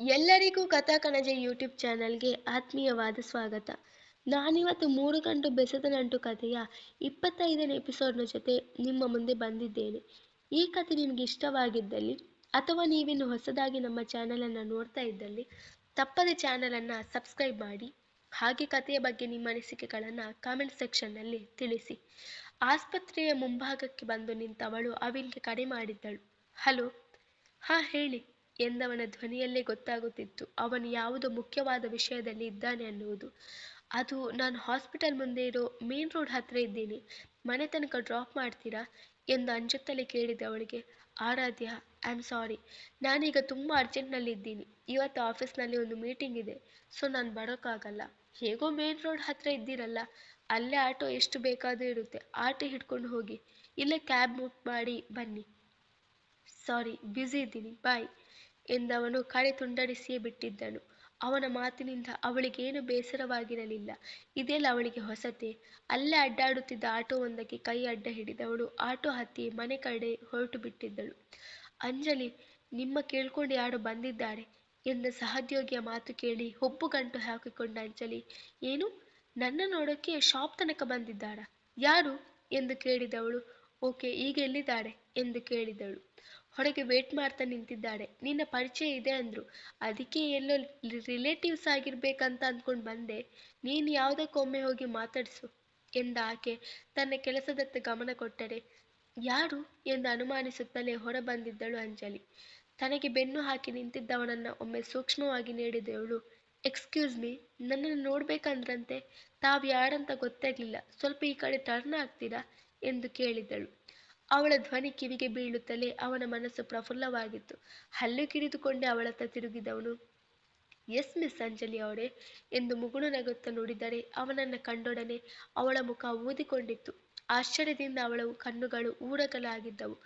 ಎಲ್ಲರಿಗೂ ಕಥಾ ಕಣಜ ಯೂಟ್ಯೂಬ್ ಚಾನಲ್ಗೆ ಆತ್ಮೀಯವಾದ ಸ್ವಾಗತ. ನಾನಿವತ್ತು ಮೂರು ಗಂಟು ಬೆಸದ ನಂಟು ಕಥೆಯ ಇಪ್ಪತ್ತೈದನೇ ಎಪಿಸೋಡ್ನ ಜೊತೆ ನಿಮ್ಮ ಮುಂದೆ ಬಂದಿದ್ದೇನೆ. ಈ ಕಥೆ ನಿಮಗೆ ಇಷ್ಟವಾಗಿದ್ದಲ್ಲಿ ಅಥವಾ ನೀವಿನ್ನು ಹೊಸದಾಗಿ ನಮ್ಮ ಚಾನಲನ್ನು ನೋಡ್ತಾ ಇದ್ದಲ್ಲಿ, ತಪ್ಪದೆ ಚಾನಲನ್ನು ಸಬ್ಸ್ಕ್ರೈಬ್ ಮಾಡಿ, ಹಾಗೆ ಕಥೆಯ ಬಗ್ಗೆ ನಿಮ್ಮ ಅನಿಸಿಕೆಗಳನ್ನು ಕಾಮೆಂಟ್ ಸೆಕ್ಷನ್ನಲ್ಲಿ ತಿಳಿಸಿ. ಆಸ್ಪತ್ರೆಯ ಮುಂಭಾಗಕ್ಕೆ ಬಂದು ನಿಂತವಳು ಅವಿನ್ಗೆ ಕರೆ ಮಾಡಿದ್ದಳು. ಹಲೋ, ಹಾ ಹೇಳಿ ಎಂದವನ ಧ್ವನಿಯಲ್ಲೇ ಗೊತ್ತಾಗುತ್ತಿತ್ತು. ಅವನು ಯಾವುದೋ ಮುಖ್ಯವಾದ ವಿಷಯದಲ್ಲಿ ಇದ್ದಾನೆ ಅನ್ನುವುದು. ಅದು ನಾನು ಹಾಸ್ಪಿಟಲ್ ಮುಂದೆ ಇರೋ ಮೇನ್ ರೋಡ್ ಹತ್ರ ಇದ್ದೀನಿ. ಮನೆ ತನಕ ಡ್ರಾಪ್ ಮಾಡ್ತೀರಾ? ಎಂದು ಅಂಜುತ್ತಲೇ ಕೇಳಿದೆ ಅವಳಿಗೆ. Aradhya, I am sorry. ನಾನೀಗ ತುಂಬ ಅರ್ಜೆಂಟ್ನಲ್ಲಿ ಇದ್ದೀನಿ. ಇವತ್ತು ಆಫೀಸ್ನಲ್ಲಿ ಒಂದು ಮೀಟಿಂಗ್ ಇದೆ. ಸೊ ನಾನು ಬರೋಕ್ಕಾಗಲ್ಲ. ಹೇಗೋ ಮೇನ್ ರೋಡ್ ಹತ್ರ ಇದ್ದೀರಲ್ಲ. ಅಲ್ಲೇ ಆಟೋ ಎಷ್ಟು ಬೇಕಾದರೂ ಇರುತ್ತೆ. ಆಟೋ ಹಿಡ್ಕೊಂಡು ಹೋಗಿ. ಇಲ್ಲೇ ಕ್ಯಾಬ್ ಬುಕ್ ಮಾಡಿ ಬನ್ನಿ. ಸಾರಿ, ಬ್ಯುಸಿ ಇದ್ದೀನಿ. ಬಾಯ್. ಎಂದವನು ಕಳೆ ತುಂಡರಿಸಿಯೇ ಬಿಟ್ಟಿದ್ದನು. ಅವನ ಮಾತಿನಿಂದ ಅವಳಿಗೇನು ಬೇಸರವಾಗಿರಲಿಲ್ಲ. ಇದೆಲ್ಲ ಅವಳಿಗೆ ಹೊಸತೆ. ಅಲ್ಲೇ ಅಡ್ಡಾಡುತ್ತಿದ್ದ ಆಟೋವೊಂದಕ್ಕೆ ಕೈ ಅಡ್ಡ ಹಿಡಿದವಳು ಆಟೋ ಹತ್ತಿ ಮನೆ ಕಡೆ ಹೊರಟು ಬಿಟ್ಟಿದ್ದಳು. ಅಂಜಲಿ, ನಿಮ್ಮ ಕೇಳ್ಕೊಂಡು ಯಾರು ಬಂದಿದ್ದಾರೆ ಎಂದ ಸಹೋದ್ಯೋಗಿಯ ಮಾತು ಕೇಳಿ ಹೊಬ್ಬು ಗಂಟು ಹಾಕಿಕೊಂಡ ಅಂಜಲಿ, ಏನು? ನನ್ನ ನೋಡೋಕೆ ಶಾಪ್ ತನಕ ಬಂದಿದ್ದಾರಾ? ಯಾರು? ಎಂದು ಕೇಳಿದವಳು. ಓಕೆ, ಈಗ ಎಲ್ಲಿದ್ದಾರೆ? ಎಂದು ಕೇಳಿದಳು. ಹೊರಗೆ ವೇಟ್ ಮಾಡ್ತಾ ನಿಂತಿದ್ದಾಳೆ. ನಿನ್ನ ಪರಿಚಯ ಇದೆ ಅಂದ್ರು. ಅದಕ್ಕೆ ಎಲ್ಲೋ ರಿಲೇಟಿವ್ಸ್ ಆಗಿರ್ಬೇಕಂತ ಅಂದ್ಕೊಂಡು ಬಂದೆ. ನೀನು ಯಾವುದಕ್ಕೊಮ್ಮೆ ಹೋಗಿ ಮಾತಾಡಿಸು ಎಂದ ಆಕೆ. ತನ್ನ ಕೆಲಸದತ್ತ ಗಮನ ಕೊಟ್ಟರೆ, ಯಾರು? ಎಂದು ಅನುಮಾನಿಸುತ್ತಲೇ ಹೊರ ಬಂದಿದ್ದಳು ಅಂಜಲಿ. ತನಗೆ ಬೆನ್ನು ಹಾಕಿ ನಿಂತಿದ್ದವನನ್ನ ಒಮ್ಮೆ ಸೂಕ್ಷ್ಮವಾಗಿ ನೀಡಿದವಳು ಎಕ್ಸ್ಕ್ಯೂಸ್ ಮೀ ನನ್ನನ್ನು ನೋಡ್ಬೇಕಂದ್ರಂತೆ. ತಾವು ಯಾರಂತ ಗೊತ್ತಾಗ್ಲಿಲ್ಲ. ಸ್ವಲ್ಪ ಈ ಕಡೆ ಟರ್ನ್ ಆಗ್ತೀರಾ? ಎಂದು ಕೇಳಿದಳು. ಅವಳ ಧ್ವನಿ ಕಿವಿಗೆ ಬೀಳುತ್ತಲೇ ಅವನ ಮನಸ್ಸು ಪ್ರಫುಲ್ಲವಾಗಿತ್ತು. ಹಲ್ಲು ಕಿಡಿದುಕೊಂಡೇ ಅವಳತ್ತ ತಿರುಗಿದವನು, ಎಸ್, ಮಿಸ್ ಅಂಜಲಿ ಅವರೇ ಎಂದು ಮುಗುಳು ನಗುತ್ತಾ ನುಡಿದರೆ ಅವನನ್ನ ಕಂಡೊಡನೆ ಅವಳ ಮುಖ ಊದಿಕೊಂಡಿತ್ತು. ಆಶ್ಚರ್ಯದಿಂದ ಅವಳ ಕಣ್ಣುಗಳು ಊರಗಲಾಗಿದ್ದವು.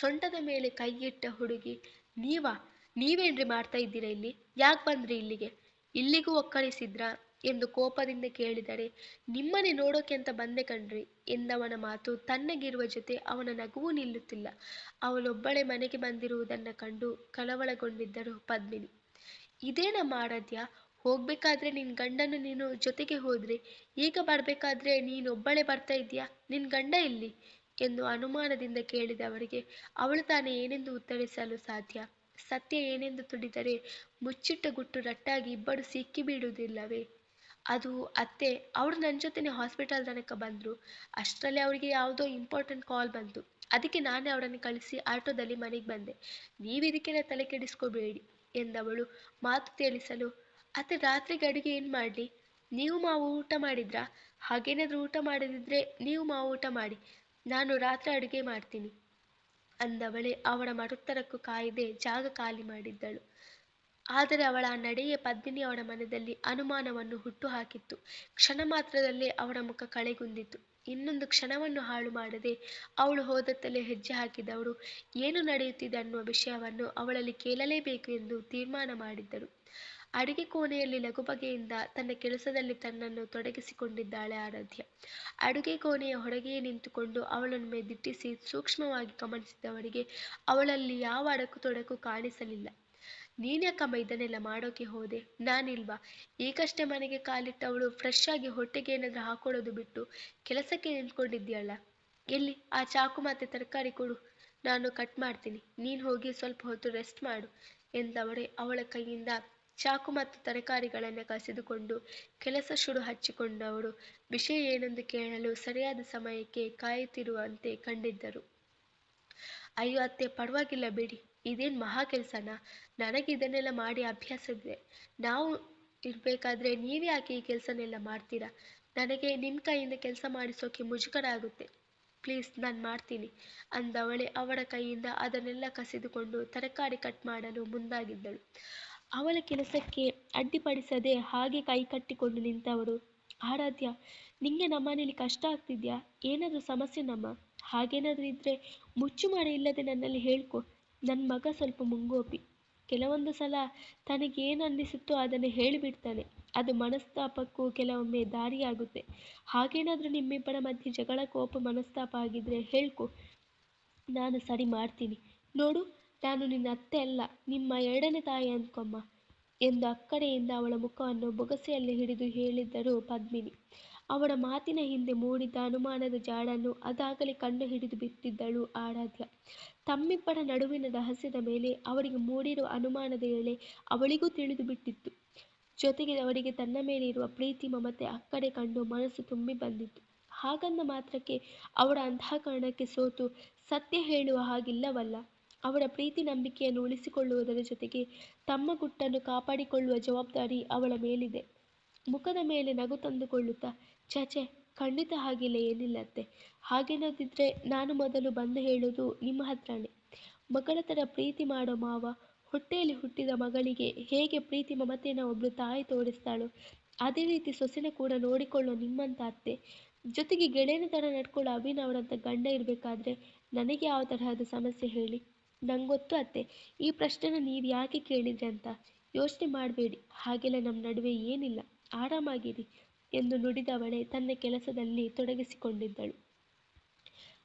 ಸೊಂಟದ ಮೇಲೆ ಕೈಯಿಟ್ಟ ಹುಡುಗಿ, ನೀವಾ? ನೀವೇನ್ರಿ ಮಾಡ್ತಾ ಇದ್ದೀರಾ ಇಲ್ಲಿ? ಯಾಕೆ ಬಂದ್ರಿ ಇಲ್ಲಿಗೆ? ಇಲ್ಲಿಗೂ ಒಕ್ಕರಿಸಿದ್ರಾ ಎಂದು ಕೋಪದಿಂದ ಕೇಳಿದರೆ, ನಿಮ್ಮನೆ ನೋಡೋಕೆ ಅಂತ ಬಂದೆ ಕಣ್ರಿ ಎಂದವನ ಮಾತು ತಣ್ಣಗಿರುವ ಜೊತೆ ಅವನ ನಗುವು ನಿಲ್ಲುತ್ತಿಲ್ಲ. ಅವಳೊಬ್ಬಳೇ ಮನೆಗೆ ಬಂದಿರುವುದನ್ನ ಕಂಡು ಕಳವಳಗೊಂಡಿದ್ದರು ಪದ್ಮಿನಿ. ಇದೇನ ಮಾಡದ್ಯಾ ಹೋಗ್ಬೇಕಾದ್ರೆ ನಿನ್ ಗಂಡನು ನೀನು ಜೊತೆಗೆ ಹೋದ್ರೆ, ಈಗ ಬರ್ಬೇಕಾದ್ರೆ ನೀನೊಬ್ಬಳೇ ಬರ್ತಾ ಇದ್ಯಾ? ನಿನ್ ಗಂಡ ಇಲ್ಲಿ ಎಂದು ಅನುಮಾನದಿಂದ ಕೇಳಿದವರಿಗೆ, ಅವಳು ತಾನೇ ಏನೆಂದು ಉತ್ತರಿಸಲು ಸಾಧ್ಯ? ಸತ್ಯ ಏನೆಂದು ತುಡಿದರೆ ಮುಚ್ಚಿಟ್ಟ ಗುಟ್ಟು ರಟ್ಟಾಗಿ ಇಬ್ಬರು ಸಿಕ್ಕಿ ಬೀಳುವುದಿಲ್ಲವೇ? ಅದು ಅತ್ತೆ, ಅವ್ರು ನನ್ನ ಜೊತೆನೆ ಹಾಸ್ಪಿಟಲ್ ತನಕ ಬಂದರು. ಅಷ್ಟರಲ್ಲಿ ಅವರಿಗೆ ಯಾವುದೋ ಇಂಪಾರ್ಟೆಂಟ್ ಕಾಲ್ ಬಂತು. ಅದಕ್ಕೆ ನಾನೇ ಅವರನ್ನು ಕಳಿಸಿ ಆಟೋದಲ್ಲಿ ಮನೆಗೆ ಬಂದೆ. ನೀವು ಇದಕ್ಕೆಲ್ಲ ತಲೆ ಕೆಡಿಸ್ಕೋಬೇಡಿ ಎಂದವಳು. ಮಾತು ತೇಲಿಸಲು ಅತ್ತೆ ರಾತ್ರಿಗೆ ಅಡುಗೆ ಏನು ಮಾಡಲಿ? ನೀವು ಮಾವು ಊಟ ಮಾಡಿದ್ರಾ? ಹಾಗೇನಾದ್ರೂ ಊಟ ಮಾಡದಿದ್ರೆ ನೀವು ಮಾವು ಊಟ ಮಾಡಿ. ನಾನು ರಾತ್ರಿ ಅಡುಗೆ ಮಾಡ್ತೀನಿ. ಅಂದವಳೆ ಅವಳ ಮರುತ್ತರಕ್ಕೂ ಕಾಯದೆ ಜಾಗ ಖಾಲಿ ಮಾಡಿದ್ದಳು. ಆದರೆ ಅವಳ ನಡೆಯೇ ಪದ್ಮಿನಿ ಅವನ ಮನದಲ್ಲಿ ಅನುಮಾನವನ್ನು ಹುಟ್ಟು ಹಾಕಿತ್ತು ಕ್ಷಣ ಮಾತ್ರದಲ್ಲೇ ಅವಳ ಮುಖ ಕಳೆಗುಂದಿತು. ಇನ್ನೊಂದು ಕ್ಷಣವನ್ನು ಹಾಳು ಮಾಡದೆ ಅವಳು ಹೋದತ್ತಲೇ ಹೆಜ್ಜೆ ಹಾಕಿದವರು ಏನು ನಡೆಯುತ್ತಿದೆ ಅನ್ನುವ ವಿಷಯವನ್ನು ಅವಳಲ್ಲಿ ಕೇಳಲೇಬೇಕು ಎಂದು ತೀರ್ಮಾನ ಮಾಡಿದ್ದರು. ಅಡಿಗೆ ಕೋಣೆಯಲ್ಲಿ ಲಘುಬಗೆಯಿಂದ ತನ್ನ ಕೆಲಸದಲ್ಲಿ ತನ್ನನ್ನು ತೊಡಗಿಸಿಕೊಂಡಿದ್ದಾಳೆ ಆರಾಧ್ಯ. ಅಡುಗೆ ಕೋಣೆಯ ಹೊರಗೆಯೇ ನಿಂತುಕೊಂಡು ಅವಳನ್ನು ದಿಟ್ಟಿಸಿ ಸೂಕ್ಷ್ಮವಾಗಿ ಗಮನಿಸಿದವರಿಗೆ ಅವಳಲ್ಲಿ ಯಾವ ಅಡಕು ತೊಡಕು ಕಾಣಿಸಲಿಲ್ಲ. ನೀನ್ಯಾಕಮ್ಮ ಇದನ್ನೆಲ್ಲ ಮಾಡೋಕೆ ಹೋದೆ? ನಾನಿಲ್ವಾ? ಈಗಷ್ಟೇ ಮನೆಗೆ ಕಾಲಿಟ್ಟವಳು ಫ್ರೆಶ್ ಆಗಿ ಹೊಟ್ಟೆಗೆ ಏನಾದರೂ ಹಾಕೊಳ್ಳೋದು ಬಿಟ್ಟು ಕೆಲಸಕ್ಕೆ ನಿಂತ್ಕೊಂಡಿದ್ಯಲ್ಲ ಎಲ್ಲಿ? ಆ ಚಾಕು ಮತ್ತೆ ತರಕಾರಿ ಕೊಡು. ನಾನು ಕಟ್ ಮಾಡ್ತೀನಿ. ನೀನು ಹೋಗಿ ಸ್ವಲ್ಪ ಹೊತ್ತು ರೆಸ್ಟ್ ಮಾಡು ಎಂದವಳೆ ಅವಳ ಕೈಯಿಂದ. ಚಾಕು ಮತ್ತು ತರಕಾರಿಗಳನ್ನು ಕಸಿದುಕೊಂಡು ಕೆಲಸ ಶುರು ಹಚ್ಚಿಕೊಂಡವಳು. ವಿಷಯ ಏನೆಂದು ಕೇಳಲು ಸರಿಯಾದ ಸಮಯಕ್ಕೆ ಕಾಯುತ್ತಿರುವಂತೆ ಕಂಡಿದ್ದರು. ಅಯ್ಯೋ ಅತ್ತೆ, ಪರವಾಗಿಲ್ಲ ಬಿಡಿ. ಇದೇನು ಮಹಾ ಕೆಲಸನಾ? ನನಗೆ ಇದನ್ನೆಲ್ಲ ಮಾಡಿ ಅಭ್ಯಾಸ ಇದೆ ನಾವು ಇರ್ಬೇಕಾದ್ರೆ ನೀವೇ ಯಾಕೆ ಈ ಕೆಲಸನೆಲ್ಲ ಮಾಡ್ತೀರಾ? ನನಗೆ ನಿಮ್ಮ ಕೈಯಿಂದ ಕೆಲಸ ಮಾಡಿಸೋಕೆ ಮುಜುಗರ ಆಗುತ್ತೆ ಪ್ಲೀಸ್, ನಾನು ಮಾಡ್ತೀನಿ ಅಂದವಳೆ ಅವಳ ಕೈಯಿಂದ ಅದನ್ನೆಲ್ಲ ಕಸಿದುಕೊಂಡು ತರಕಾರಿ ಕಟ್ ಮಾಡಲು ಮುಂದಾಗಿದ್ದಳು. ಅವಳ ಕೆಲಸಕ್ಕೆ ಅಡ್ಡಿಪಡಿಸದೆ ಹಾಗೆ ಕೈ ಕಟ್ಟಿಕೊಂಡು ನಿಂತವರು. ಆರಾಧ್ಯ, ನಿಂಗೆ ನಮ್ಮನೇಲಿ ಕಷ್ಟ ಆಗ್ತಿದ್ಯಾ? ಏನಾದರೂ ಸಮಸ್ಯೆ ನಮ್ಮ? ಹಾಗೇನಾದರೂ ಇದ್ರೆ ಮುಚ್ಚು ಮಾಡಿ ಇಲ್ಲದೆ ನನ್ನಲ್ಲಿ ಹೇಳ್ಕೊ. ನನ್ನ ಮಗ ಸ್ವಲ್ಪ ಮುಂಗೋಪಿ. ಕೆಲವೊಂದು ಸಲ ತನಗೇನು ಅನ್ನಿಸುತ್ತೋ ಅದನ್ನು ಹೇಳಿಬಿಡ್ತಾನೆ. ಅದು ಮನಸ್ತಾಪಕ್ಕೂ ಕೆಲವೊಮ್ಮೆ ದಾರಿಯಾಗುತ್ತೆ. ಹಾಗೇನಾದರೂ ನಿಮ್ಮಿಬ್ಬರ ಮಧ್ಯೆ ಜಗಳ, ಕೋಪ, ಮನಸ್ತಾಪ ಆಗಿದ್ರೆ ಹೇಳ್ಕೊ. ನಾನು ಸರಿ ಮಾಡ್ತೀನಿ. ನೋಡು, ನಾನು ನಿನ್ನ ಅತ್ತೆ ಅಲ್ಲ, ನಿಮ್ಮ ಎರಡನೇ ತಾಯಿ ಅಂದ್ಕೊಮ್ಮ ಎಂದು ಅಕ್ಕರೆಯಿಂದ ಅವಳ ಮುಖವನ್ನು ಬೊಗಸೆಯಲ್ಲಿ ಹಿಡಿದು ಹೇಳಿದ್ದರು ಪದ್ಮಿನಿ. ಅವಳ ಮಾತಿನ ಹಿಂದೆ ಮೂಡಿದ್ದ ಅನುಮಾನದ ಜಾಡನ್ನು ಅದಾಗಲೇ ಕಂಡು ಹಿಡಿದು ಬಿಟ್ಟಿದ್ದಳು ಆರಾಧ್ಯ. ತಮ್ಮಿಬ್ಬರ ನಡುವಿನ ರಹಸ್ಯದ ಮೇಲೆ ಅವರಿಗೆ ಮೂಡಿರುವ ಅನುಮಾನದ ಎಳೆ ಅವಳಿಗೂ ತಿಳಿದು ಬಿಟ್ಟಿತ್ತು. ಜೊತೆಗೆ ಅವರಿಗೆ ತನ್ನ ಮೇಲೆ ಇರುವ ಪ್ರೀತಿ, ಮಮತೆ ಅಕ್ಕಡೆ ಕಂಡು ಮನಸ್ಸು ತುಂಬಿ ಬಂದಿತ್ತು. ಹಾಗಂದ ಮಾತ್ರಕ್ಕೆ ಅವಳ ಅಂತಃಕರಣಕ್ಕೆ ಸೋತು ಸತ್ಯ ಹೇಳುವ ಹಾಗಿಲ್ಲವಲ್ಲ. ಅವರ ಪ್ರೀತಿ ನಂಬಿಕೆಯನ್ನು ಉಳಿಸಿಕೊಳ್ಳುವುದರ ಜೊತೆಗೆ ತಮ್ಮ ಗುಟ್ಟನ್ನು ಕಾಪಾಡಿಕೊಳ್ಳುವ ಜವಾಬ್ದಾರಿ ಅವಳ ಮೇಲಿದೆ. ಮುಖದ ಮೇಲೆ ನಗು ತಂದುಕೊಳ್ಳುತ್ತಾ ಛೆ ಖಂಡಿತ ಹಾಗಿಲ್ಲ ಏನಿಲ್ಲತ್ತೆ ಹಾಗೇನಾದಿದ್ರೆ ನಾನು ಮೊದಲು ಬಂದು ಹೇಳೋದು ನಿಮ್ಮ ಹತ್ರನೇ. ಮಗಳ ಥರ ಪ್ರೀತಿ ಮಾಡೋ ಮಾವ, ಹೊಟ್ಟೆಯಲ್ಲಿ ಹುಟ್ಟಿದ ಮಗಳಿಗೆ ಹೇಗೆ ಪ್ರೀತಿ ಮಮತೆಯನ್ನು ಒಬ್ಳು ತಾಯಿ ತೋರಿಸ್ತಾಳೋ, ಅದೇ ರೀತಿ ಸೊಸೆನ ಕೂಡ ನೋಡಿಕೊಳ್ಳೋ ನಿಮ್ಮಂತ ಅತ್ತೆ. ಜೊತೆಗೆ ಗೆಳೆಯನ ಥರ ನಡ್ಕೊಳ್ಳೋ ಅಭಿನವರಂಥ ಗಂಡ ಇರಬೇಕಾದ್ರೆ ನನಗೆ ಯಾವ ತರಹದ ಸಮಸ್ಯೆ ಹೇಳಿ? ನಂಗೊತ್ತು ಅತ್ತೆ, ಈ ಪ್ರಶ್ನೆನ ನೀವು ಯಾಕೆ ಕೇಳಿದ್ರಿ ಅಂತ ಯೋಚನೆ ಮಾಡಬೇಡಿ. ಹಾಗೆಲ್ಲ ನಮ್ಮ ನಡುವೆ ಏನಿಲ್ಲ. ಆರಾಮಾಗಿರಿ. ಎಂದು ನುಡಿದವಳೆ ತನ್ನ ಕೆಲಸದಲ್ಲಿ ತೊಡಗಿಸಿಕೊಂಡಿದ್ದಳು.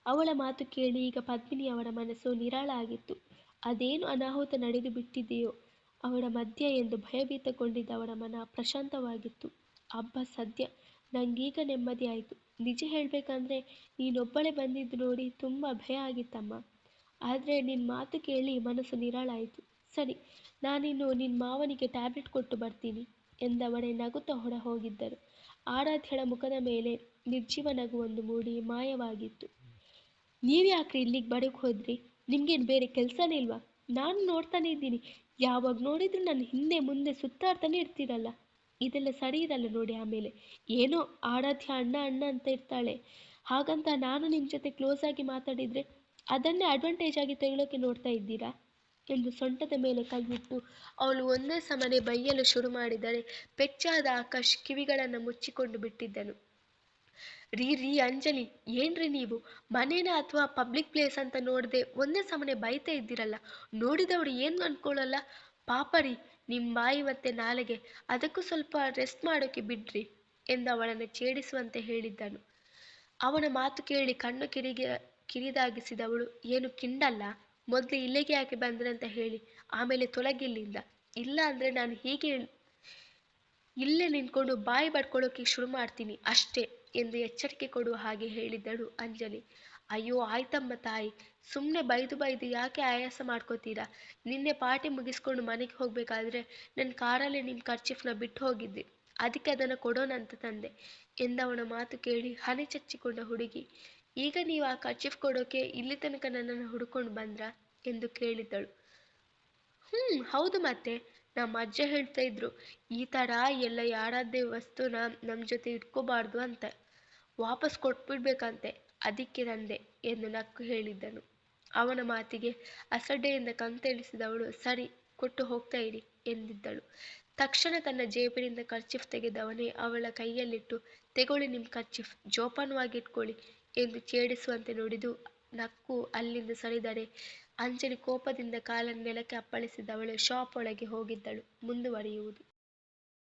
ಅವಳ ಮಾತು ಕೇಳಿ ಈಗ ಪದ್ಮಿನಿ ಅವರ ಮನಸ್ಸು ನಿರಾಳ ಆಗಿತ್ತು. ಅದೇನು ಅನಾಹುತ ನಡೆದು ಬಿಟ್ಟಿದೆಯೋ ಅವಳ ಮಧ್ಯ ಎಂದು ಭಯಭೀತಗೊಂಡಿದ್ದ ಅವಳ ಮನ ಪ್ರಶಾಂತವಾಗಿತ್ತು. ಅಬ್ಬ ಸದ್ಯ, ನಂಗೀಗ ನೆಮ್ಮದಿ ಆಯಿತು. ನಿಜ ಹೇಳಬೇಕಂದ್ರೆ, ನೀನೊಬ್ಬಳೇ ಬಂದಿದ್ದು ನೋಡಿ ತುಂಬ ಭಯ ಆಗಿತ್ತಮ್ಮ. ಆದರೆ ನಿನ್ನ ಮಾತು ಕೇಳಿ ಮನಸ್ಸು ನಿರಾಳಾಯಿತು ಸರಿ, ನಾನಿನ್ನು ನಿನ್ನ ಮಾವನಿಗೆ ಟ್ಯಾಬ್ಲೆಟ್ ಕೊಟ್ಟು ಬರ್ತೀನಿ, ಎಂದವಳೆ ನಗುತ್ತಾ ಹೊರ ಹೋಗಿದ್ದರು. ಆರಾಧ್ಯಳ ಮುಖದ ಮೇಲೆ ನಿರ್ಜೀವ ನಗುವೊಂದು ಮೂಡಿ ಮಾಯವಾಗಿತ್ತು. ನೀವ್ಯಾಕ್ರಿ ಇಲ್ಲಿಗೆ ಬಡಕ್ ಹೋದ್ರಿ? ನಿಮ್ಗೇನು ಬೇರೆ ಕೆಲಸನೇ ಇಲ್ವಾ? ನಾನು ನೋಡ್ತಾನೆ ಇದ್ದೀನಿ. ಯಾವಾಗ ನೋಡಿದ್ರು ನನ್ನ ಹಿಂದೆ ಮುಂದೆ ಸುತ್ತಾಡ್ತಾನೆ ಇರ್ತೀರಲ್ಲ. ಇದೆಲ್ಲ ಸರಿ ಇರಲ್ಲ ನೋಡಿ ಆಮೇಲೆ. ಏನೋ ಆರಾಧ್ಯ ಅಣ್ಣ ಅಣ್ಣ ಅಂತ ಇರ್ತಾಳೆ. ಹಾಗಂತ ನಾನು ನಿಮ್ಮ ಜೊತೆ ಕ್ಲೋಸ್ ಆಗಿ ಮಾತಾಡಿದರೆ ಅದನ್ನೇ ಅಡ್ವಾಂಟೇಜ್ ಆಗಿ ತೆಗೊಳ್ಳೋಕೆ ನೋಡ್ತಾ ಇದ್ದೀರಾ? ಎಂದು ಸೊಂಟದ ಮೇಲೆ ಕೈಯಿಟ್ಟು ಅವಳು ಒಂದೇ ಸಮನೆ ಬೈಯಲು ಶುರು ಮಾಡಿದರೆ ಪೆಚ್ಚಾದ ಆಕಾಶ್ ಕಿವಿಗಳನ್ನು ಮುಚ್ಚಿಕೊಂಡು ಬಿಟ್ಟಿದ್ದನು. ರೀ ರೀ, ಅಂಜಲಿ ಏನ್ರಿ ನೀವು? ಮನೇನ ಅಥವಾ ಪಬ್ಲಿಕ್ ಪ್ಲೇಸ್ ಅಂತ ನೋಡದೆ ಒಂದೇ ಸಮನೆ ಬೈತಾ ಇದ್ದೀರಲ್ಲ? ನೋಡಿದವರು ಏನು ಅನ್ಕೊಳ್ಳಲ್ಲ ಪಾಪ ರೀ ನಿಮ್ಮ ಬಾಯಿ ಮತ್ತೆ ನಾಲೆಗೆ ಅದಕ್ಕೂ ಸ್ವಲ್ಪ ರೆಸ್ಟ್ ಮಾಡೋಕೆ ಬಿಡ್ರಿ ಎಂದು ಅವಳನ್ನು ಛೇಡಿಸುವಂತೆ ಹೇಳಿದ್ದನು. ಅವನ ಮಾತು ಕೇಳಿ ಕಣ್ಣು ಕಿರಿಗೆ, ಕಿರಿದಾಗಿಸಿದವಳು, ಏನು ಕಿಂಡಲ್ಲ? ಮೊದಲು ಇಲ್ಲಿಗೆ ಯಾಕೆ ಬಂದ್ರೆ ಅಂತ ಹೇಳಿ, ಆಮೇಲೆ ತೊಲಗಿಲ್ಲಿಂದ ಇಲ್ಲ ಅಂದ್ರೆ ನಾನು ಹೀಗೆ ಇಲ್ಲೇ ನಿಂತ್ಕೊಂಡು ಬಾಯಿ ಬಡ್ಕೊಳ್ಳೋಕೆ ಶುರು ಮಾಡ್ತೀನಿ ಅಷ್ಟೇ ಎಂದು ಎಚ್ಚರಿಕೆ ಕೊಡುವ ಹಾಗೆ ಹೇಳಿದ್ದಳು ಅಂಜಲಿ. ಅಯ್ಯೋ, ಆಯ್ತಮ್ಮ ತಾಯಿ ಸುಮ್ಮನೆ ಬೈದು ಬೈದು ಯಾಕೆ ಆಯಾಸ ಮಾಡ್ಕೋತೀರಾ? ನಿನ್ನೆ ಪಾರ್ಟಿ ಮುಗಿಸ್ಕೊಂಡು ಮನೆಗೆ ಹೋಗ್ಬೇಕಾದ್ರೆ ನನ್ನ ಕಾರಲ್ಲಿ ನಿಮ್ಮ ಖರ್ಚಿಫ್ನ ಬಿಟ್ಟು ಹೋಗಿದ್ದೆ. ಅದಕ್ಕೆ ಅದನ್ನ ಕೊಡೋಣ ಅಂತ ತಂದೆ ಎಂದವನ ಮಾತು ಕೇಳಿ ಹನಿ ಚಚ್ಚಿಕೊಂಡ ಹುಡುಗಿ. ಈಗ ನೀವು ಆ ಖರ್ಚಿಫ್ ಕೊಡೋಕೆ ಇಲ್ಲಿ ತನಕ ನನ್ನನ್ನು ಹುಡ್ಕೊಂಡು ಬಂದ್ರಾ? ಎಂದು ಕೇಳಿದ್ದಳು ಹ್ಮ್, ಹೌದು ಮತ್ತೆ ನಮ್ಮ ಅಜ್ಜ ಹೇಳ್ತಾ ಇದ್ರು, ಈ ತರ ಎಲ್ಲ ಯಾರದ್ದೇ ವಸ್ತುನ ನಮ್ಮ ಜೊತೆ ಇಟ್ಕೋಬಾರ್ದು ಅಂತ. ವಾಪಸ್ ಕೊಟ್ಬಿಡ್ಬೇಕಂತೆ, ಅದಕ್ಕೆ ನಂದೆ ಎಂದು ನಕ್ಕು ಹೇಳಿದ್ದನು. ಅವನ ಮಾತಿಗೆ ಅಸಡ್ಡೆಯಿಂದ ಕಂತೆಳಿಸಿದವಳು, ಸರಿ, ಕೊಟ್ಟು ಹೋಗ್ತಾ ಇರಿ ಎಂದಿದ್ದಳು. ತಕ್ಷಣ ತನ್ನ ಜೇಬಿನಿಂದ ಕರ್ಚಿಫ್ ತೆಗೆದವನೇ ಅವಳ ಕೈಯಲ್ಲಿಟ್ಟು, ತೆಗೊಳ್ಳಿ ನಿಮ್ಮ ಕರ್ಚಿಫ್, ಜೋಪಾನವಾಗಿ ಇಟ್ಕೊಳ್ಳಿ ಎಂದು ಛೇಡಿಸುವಂತೆ ನುಡಿದು ನಕ್ಕು ಅಲ್ಲಿಂದ ಸರಿದರೆ ಅಂಜಲಿ ಕೋಪದಿಂದ ಕಾಲನ್ನು ನೆಲಕ್ಕೆ ಅಪ್ಪಳಿಸಿದವಳು ಶಾಪ್ ಒಳಗೆ ಹೋಗಿದ್ದಳು ಮುಂದುವರಿಯುವುದು.